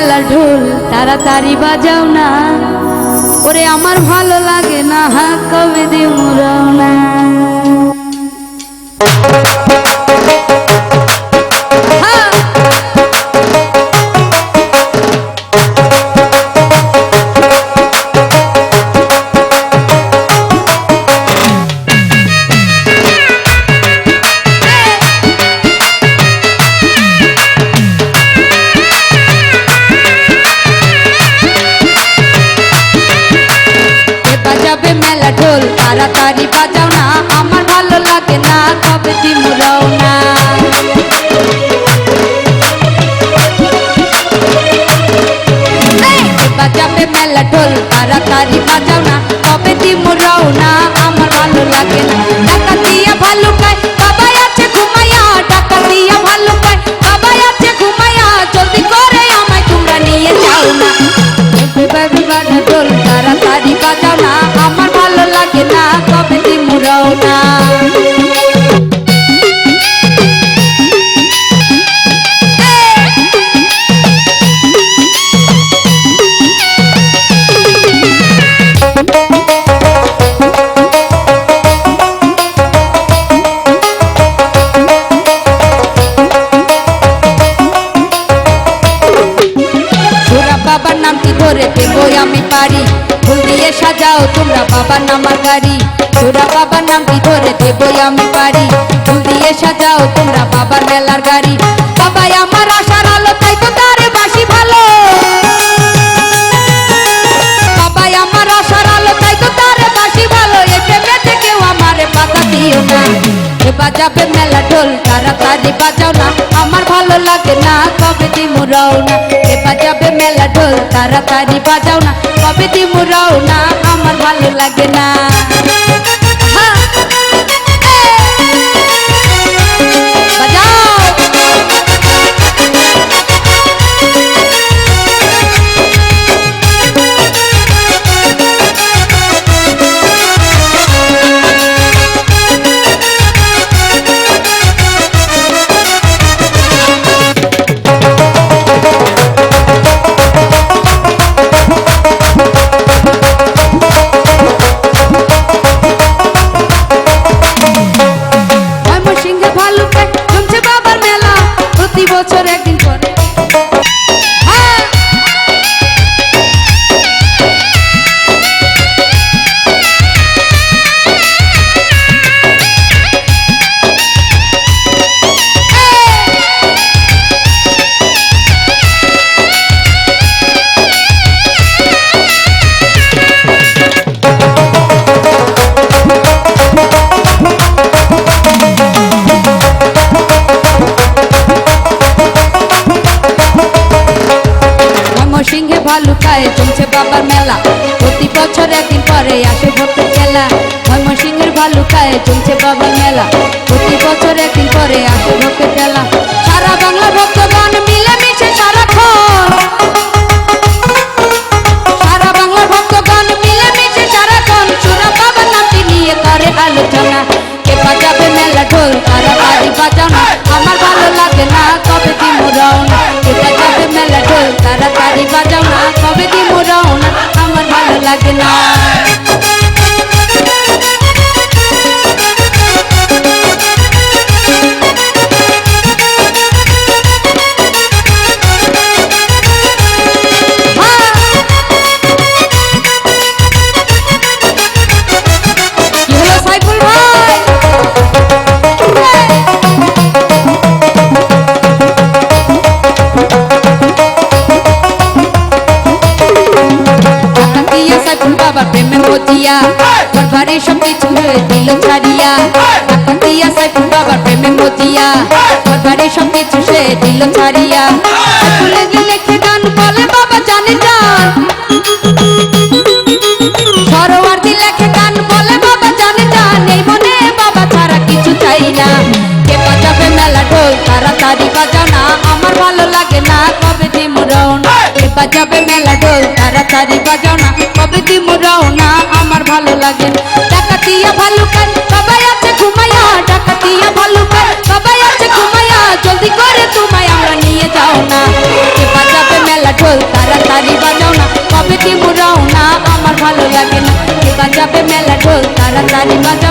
মেলা ঢোল তাড়াতাড়ি বাজাও না। ওরে আমার ভালো লাগে না হা কবে দিয়ে না বাজাবে মেলা ঢোল তাড়াতাড়ি বাজাও না কবে দিমু মুরাও ধরে দেবই আমি পারি ফুল দিয়ে সাজাও তোমরা বাবার নামার গাড়ি তোরা বাবার নামটি ধরে দেবই আমি পারি ফুল দিয়ে সাজাও তোমরা বাবার মেলার গাড়ি। বাবাই আমার আশার আলো, তাই তো তারে বাসি ভালো। বাবাই আমার আশার আলো, তাই তো তারে বাসি ভালো। এ প্রেমেতে কেউ আমারে বাধা দিও না। এ বাজাবে মেলা ঢোল, তাড়াতাড়ি বাজাও না। ভালো লাগে না, কবে দিমু রওনা? এবার যাবে মেলা ঢোল, তাড়াতাড়ি বাজাও না। কবে দিমু রওনা, আমার ভালো লাগে না। ভালুকায় জমছে বাবার মেলা। প্রতি বছর একদিন পরে আসে ভক্তের খেলা। ময়মনসিংহের ভালুকায় চলছে বাবার মেলা। মজিয়া ঘরে সব কিছু দিল ছাড়িয়া। দিয়া সাইফুল বাবা প্রেমে মজিয়া ঘরে সব কিছু সে দিল ছাড়িয়া। লিখে গান বলে বাবা জানে যান সরোয়ার্দি লেখে গান বলে বাবা জানে জান এই মনে বাবা ছাড়া কিছু চাই না। কে বাজাবে মেলা ঢোল তাড়াতাড়ি বাজাও না আমার ভালো লাগে না কবে দি মুরাও না কে বাজাবে মেলা ঢোল তাড়াতাড়ি বাজাও ভালো লাগে। না ডাকাতিয়া ভালো কান সবাই আছে ঘুমাইয়া ডাকাতিয়া ভালো কান সবাই আছে ঘুমাইয়া জলদি করে তোমায় আমরা নিয়ে যাও না। কে বাজাবে মেলা ঢোল, তাড়াতাড়ি বাজাও না, কবে দিমু রওনা আমার ভালো লাগে না। কে বাজাবে মেলা ঢোল, তাড়াতাড়ি বাজাও